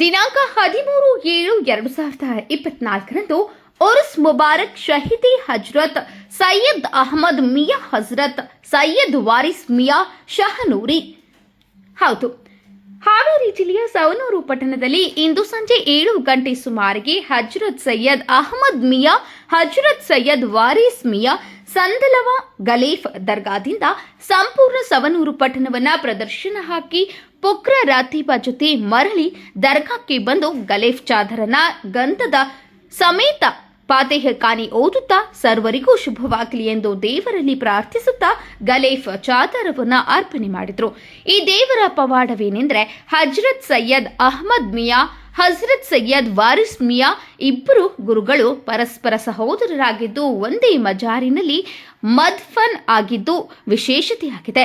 ದಿನಾಂಕ ಹದಿಮೂರು ಏಳು ಎರಡು ಸಾವಿರದ ಇಪ್ಪತ್ನಾಲ್ಕರಂದು ಉರ್ಸ್ ಮುಬಾರಕ್ ಶಹೀದಿ ಹಜ್ರತ್ ಸೈಯದ್ ಅಹಮದ್ ಮಿಯಾ ಹಜ್ರತ್ ಸೈಯದ್ ವಾರಿಸ್ ಮಿಯಾ ಶಹನೂರಿ. ಹೌದು. ಹಾವೇರಿ ಜಿಲ್ಲೆಯ ಸವನೂರು ಪಟ್ಟಣದಲ್ಲಿ ಇಂದು ಸಂಜೆ ಏಳು ಗಂಟೆ ಸುಮಾರಿಗೆ ಹಜ್ರತ್ ಸೈಯದ್ ಅಹಮದ್ ಮಿಯಾ, ಹಜ್ರತ್ ಸೈಯದ್ ವಾರಿಸ್ ಮಿಯಾ ಸಂದಲವ ಗಲೇಫ್ ದರ್ಗಾದಿಂದ ಸಂಪೂರ್ಣ ಸವನೂರು ಪಟ್ಟಣವನ್ನ ಪ್ರದರ್ಶನ ಹಾಕಿ ಪುಕ್ರ ರಾತೀಬ ಜೊತೆ ಮರಳಿ ದರ್ಗಾಕ್ಕೆ ಬಂದು ಗಲೇಫ್ ಚಾದರನ ಗಂಧದ ಸಮೇತ ಪಾತೇಹ ಕಾನಿ ಓದುತ್ತಾ ಸರ್ವರಿಗೂ ಶುಭವಾಗಲಿ ಎಂದು ದೇವರಲ್ಲಿ ಪ್ರಾರ್ಥಿಸುತ್ತಾ ಗಲೇಫ್ ಚಾದರವನ್ನ ಅರ್ಪಣೆ ಮಾಡಿದ್ರು. ಈ ದೇವರ ಪವಾಡವೇನೆಂದ್ರೆ ಹಜ್ರತ್ ಸೈಯದ್ ಅಹಮದ್ ಮಿಯಾ ಹಜ್ರತ್ ಸೈಯದ್ ವಾರಿಸ್ ಮಿಯಾ ಇಬ್ಬರು ಗುರುಗಳು ಪರಸ್ಪರ ಸಹೋದರರಾಗಿದ್ದು ಒಂದೇ ಮಜಾರಿನಲ್ಲಿ ಮದ್ಫನ್ ಆಗಿದ್ದು ವಿಶೇಷತೆಯಾಗಿದೆ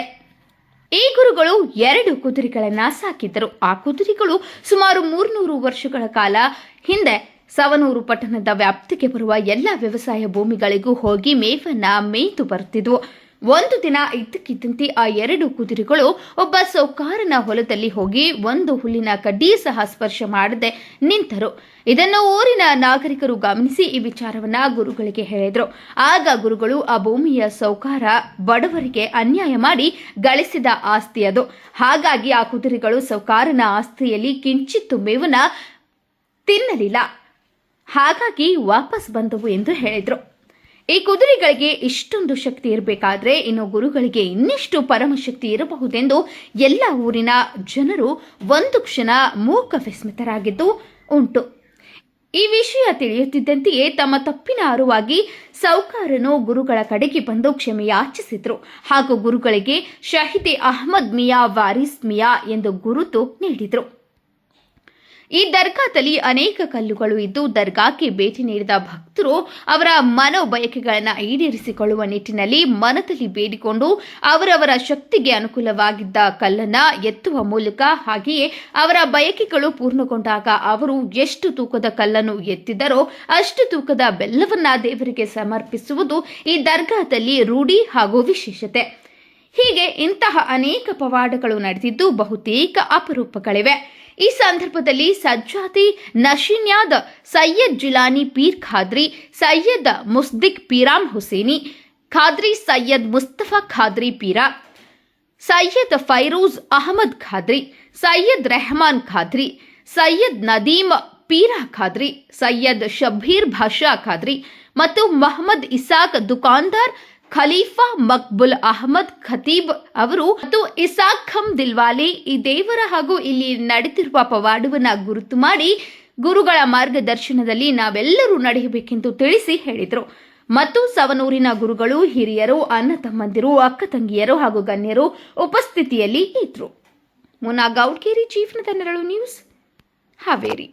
ಈ ಗುರುಗಳು ಎರಡು ಕುದುರೆಗಳನ್ನು ಸಾಕಿದ್ದರು. ಆ ಕುದುರೆಗಳು ಸುಮಾರು ಮೂರ್ನೂರು ವರ್ಷಗಳ ಕಾಲ ಹಿಂದೆ ಸವನೂರು ಪಟ್ಟಣದ ವ್ಯಾಪ್ತಿಗೆ ಬರುವ ಎಲ್ಲ ವ್ಯವಸಾಯ ಭೂಮಿಗಳಿಗೂ ಹೋಗಿ ಮೇವನ್ನ ಮೇಯ್ದು ಬರುತ್ತಿದ್ವು ಒಂದು ದಿನ ಇದ್ದಕ್ಕಿದ್ದಂತೆ ಆ ಎರಡು ಕುದುರೆಗಳು ಒಬ್ಬ ಸೌಕಾರನ ಹೊಲದಲ್ಲಿ ಹೋಗಿ ಒಂದು ಹುಲ್ಲಿನ ಕಡ್ಡಿ ಸಹ ಸ್ಪರ್ಶ ಮಾಡದೆ ನಿಂತರು. ಇದನ್ನು ಊರಿನ ನಾಗರಿಕರು ಗಮನಿಸಿ ಈ ವಿಚಾರವನ್ನ ಗುರುಗಳಿಗೆ ಹೇಳಿದರು. ಆಗ ಗುರುಗಳು ಆ ಭೂಮಿಯ ಸೌಕಾರ ಬಡವರಿಗೆ ಅನ್ಯಾಯ ಮಾಡಿ ಗಳಿಸಿದ ಆಸ್ತಿ ಅದು. ಹಾಗಾಗಿ ಆ ಕುದುರೆಗಳು ಸೌಕಾರನ ಆಸ್ತಿಯಲ್ಲಿ ಕಿಂಚಿತ್ತು ಮೇವನ್ನ ತಿನ್ನಲಿಲ್ಲ. ಹಾಗಾಗಿ ವಾಪಸ್ ಬಂದವು ಎಂದು ಹೇಳಿದ್ರು. ಈ ಕುದುರೆಗಳಿಗೆ ಇಷ್ಟೊಂದು ಶಕ್ತಿ ಇರಬೇಕಾದ್ರೆ ಇನ್ನು ಗುರುಗಳಿಗೆ ಇನ್ನಿಷ್ಟು ಪರಮಶಕ್ತಿ ಇರಬಹುದೆಂದು ಎಲ್ಲ ಊರಿನ ಜನರು ಒಂದು ಕ್ಷಣ ಮೂಕ ವಿಸ್ಮಿತರಾಗಿದ್ದು ಉಂಟು. ಈ ವಿಷಯ ತಿಳಿಯುತ್ತಿದ್ದಂತೆಯೇ ತಮ್ಮ ತಪ್ಪಿನ ಅರುವಾಗಿ ಸೌಕಾರನು ಗುರುಗಳ ಕಡೆಗೆ ಬಂದು ಕ್ಷಮೆ ಯಾಚಿಸಿದ್ರು. ಹಾಗೂ ಗುರುಗಳಿಗೆ ಶಹೀದೆ ಅಹಮದ್ ಮಿಯಾ ವಾರಿಸ್ ಮಿಯಾ ಎಂದು ಗುರುತು ನೀಡಿದ್ರು. ಈ ದರ್ಗಾದಲ್ಲಿ ಅನೇಕ ಕಲ್ಲುಗಳು ಇದ್ದು ದರ್ಗಾಕ್ಕೆ ಭೇಟಿ ನೀಡಿದ ಭಕ್ತರು ಅವರ ಮನೋಬಯಕೆಗಳನ್ನು ಈಡೇರಿಸಿಕೊಳ್ಳುವ ನಿಟ್ಟಿನಲ್ಲಿ ಮನದಲ್ಲಿ ಬೇಡಿಕೊಂಡು ಅವರವರ ಶಕ್ತಿಗೆ ಅನುಕೂಲವಾಗಿದ್ದ ಕಲ್ಲನ್ನ ಎತ್ತುವ ಮೂಲಕ ಹಾಗೆಯೇ ಅವರ ಬಯಕೆಗಳು ಪೂರ್ಣಗೊಂಡಾಗ ಅವರು ಎಷ್ಟು ತೂಕದ ಕಲ್ಲನ್ನು ಎತ್ತಿದರೋ ಅಷ್ಟು ತೂಕದ ಬೆಲ್ಲವನ್ನ ದೇವರಿಗೆ ಸಮರ್ಪಿಸುವುದು ಈ ದರ್ಗಾದಲ್ಲಿ ರೂಢಿ ಹಾಗೂ ವಿಶೇಷತೆ. ಹೀಗೆ ಇಂತಹ ಅನೇಕ ಪವಾಡಗಳು ನಡೆದಿದ್ದು ಬಹುತೇಕ ಅಪರೂಪಗಳಿವೆ. ಈ ಸಂದರ್ಭದಲ್ಲಿ ಸಜ್ಜಾತಿ ನಶೀನ್ಯಾದ ಸೈಯದ್ ಜಿಲಾನಿ ಪೀರ್ ಖಾದ್ರಿ, ಸೈಯದ್ ಮುಸ್ದಿಕ್ ಪೀರಾಮ್ ಹುಸೇನಿ, ಖಾದ್ರಿ ಸೈಯದ್ ಮುಸ್ತಫಾ ಖಾದ್ರಿ ಪೀರಾ, ಸೈಯದ್ ಫೈರೋಜ್ ಅಹಮದ್ ಖಾದ್ರಿ, ಸೈಯದ್ ರೆಹಮಾನ್ ಖಾದ್ರಿ, ಸೈಯದ್ ನದೀಮ್ ಪೀರಾ ಖಾದ್ರಿ, ಸೈಯದ್ ಶಬೀರ್ ಭಾಷಾ ಖಾದ್ರಿ ಮತ್ತು ಮಹಮ್ಮದ್ ಇಸಾಕ್ ದುಕಾನ್ದಾರ್ ಖಲೀಫಾ ಮಕ್ಬುಲ್ ಅಹಮದ್ ಖತೀಬ್ ಅವರು ಮತ್ತು ಇಸಾಕ್ ಖಮ್ ದಿಲ್ವಾಲಿ ಈ ದೇವರ ಹಾಗೂ ಇಲ್ಲಿ ನಡೆದಿರುವ ಪವಾಡವನ್ನ ಗುರುತು ಮಾಡಿ ಗುರುಗಳ ಮಾರ್ಗದರ್ಶನದಲ್ಲಿ ನಾವೆಲ್ಲರೂ ನಡೆಯಬೇಕೆಂದು ತಿಳಿಸಿ ಹೇಳಿದರು. ಮತ್ತು ಸವನೂರಿನ ಗುರುಗಳು, ಹಿರಿಯರು, ಅಣ್ಣ ತಮ್ಮಂದಿರು, ಅಕ್ಕ ತಂಗಿಯರು ಹಾಗೂ ಗಣ್ಯರು ಉಪಸ್ಥಿತಿಯಲ್ಲಿ ಇದ್ರು. ಮುನಾ ಗೌಡ್ಕೇರಿ ಚೀಫ್ನ ನೆರಳು ನ್ಯೂಸ್ ಹಾವೇರಿ.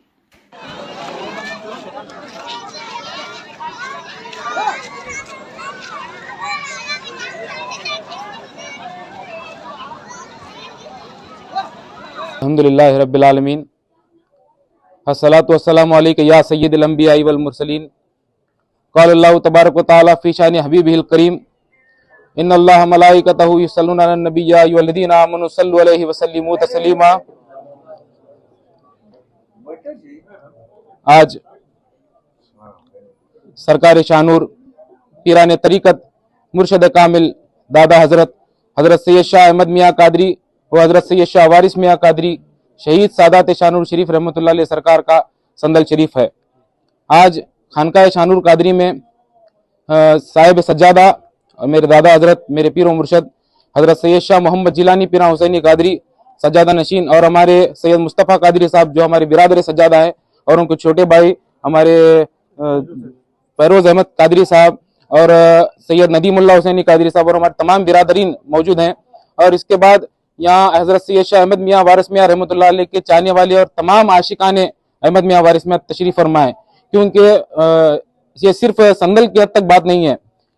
الحمد للہ رب العالمین۔ السلاۃ والسلام علیک یا سید الانبیاء والمرسلین۔ قال اللہ تبارک و تعالی فی شان حبیبہ الکریم۔ ان اللہ ملائکتہ یصلون علی النبی یا ایھا الذین آمنوا صلوا علیہ وسلموا تسلیما۔ آج سرکار شانور پیران طریقت مرشد کامل دادا حضرت حضرت سید شاہ احمد میاں قادری وہ حضرت سید شاہ وارث میاں قادری شہید سادات شانور شریف رحمۃ اللہ علیہ سرکار کا سندل شریف ہے۔ آج خانقاہ شانور قادری میں صاحب سجادہ اور میرے دادا حضرت، میرے پیر و مرشد، حضرت سید شاہ محمد جیلانی، پیرا حسینی قادری، سجادہ نشین اور ہمارے سید مصطفیٰ قادری صاحب جو ہمارے برادر سجادہ ہیں اور ان کے چھوٹے بھائی، ہمارے فیروز احمد قادری صاحب اور سید ندیم اللہ حسینی قادری صاحب اور ہمارے تمام برادرین موجود ہیں۔ اور اس کے بعد یہاں حضرت سید شاہ احمد میاں وارث میاں رحمۃ اللہ علیہ کے چاہنے والے اور تمام عاشقان احمد میاں وارث میاں تشریف فرمائے۔ کیونکہ یہ صرف سندل کی حد تک بات نہیں ہے۔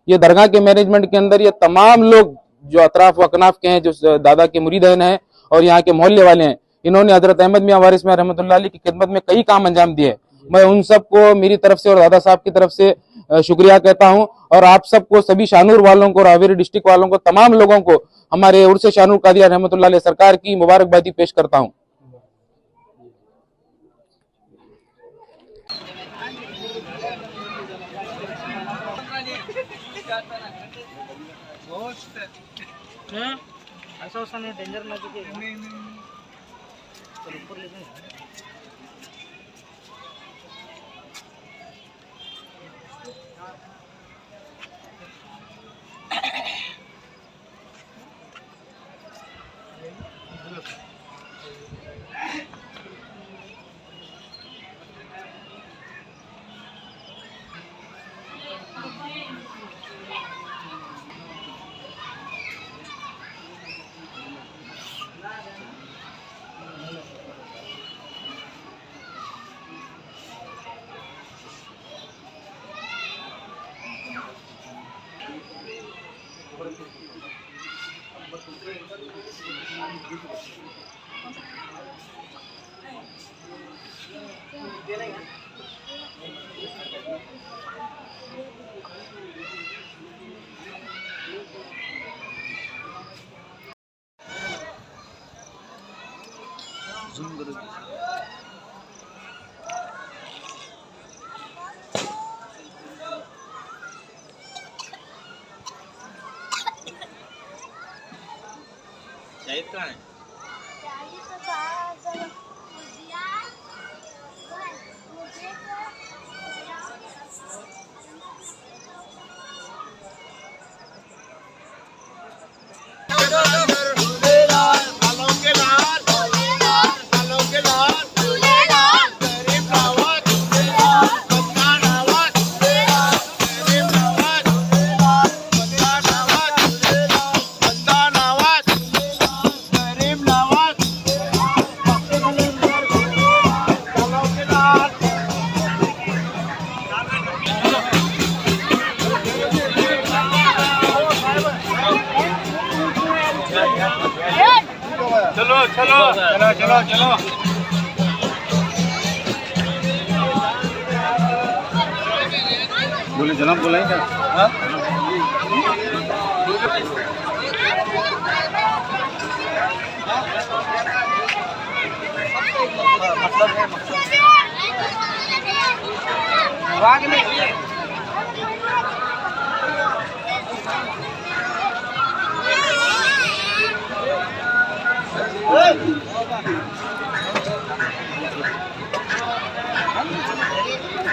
یہ درگاہ کے مینجمنٹ کے اندر یہ تمام لوگ جو اطراف و اکناف کے ہیں، جو دادا کے مریدین ہیں اور یہاں کے محلے والے ہیں، انہوں نے حضرت احمد میاں وارث میاں رحمۃ اللہ علیہ کی خدمت میں کئی کام انجام دیے۔ میں ان سب کو میری طرف سے اور دادا صاحب کی طرف سے شکریہ کہتا ہوں۔ اور آپ سب کو، سبھی شانور والوں کو راویری ڈسٹرکٹ والوں کو، تمام لوگوں کو ہمارے عرص شاہ قادیہ رحمۃ اللہ علیہ سرکار کی مبارکبادی پیش کرتا ہوں۔ ہاں؟ ایسا اس میں ڈینجر نہ ले जाए शाहिद कहाँ है बोले जनाब बोला क्या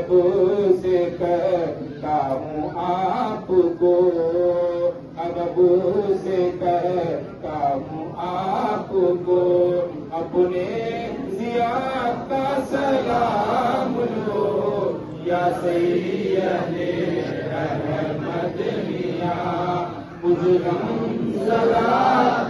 جب سے کرتا ہوں آپ کو، اب ابو سے کرتا ہوں آپ کو، اپنے ضیا کا سلام لو، یا سید احمد میاں، مجھ غم سلام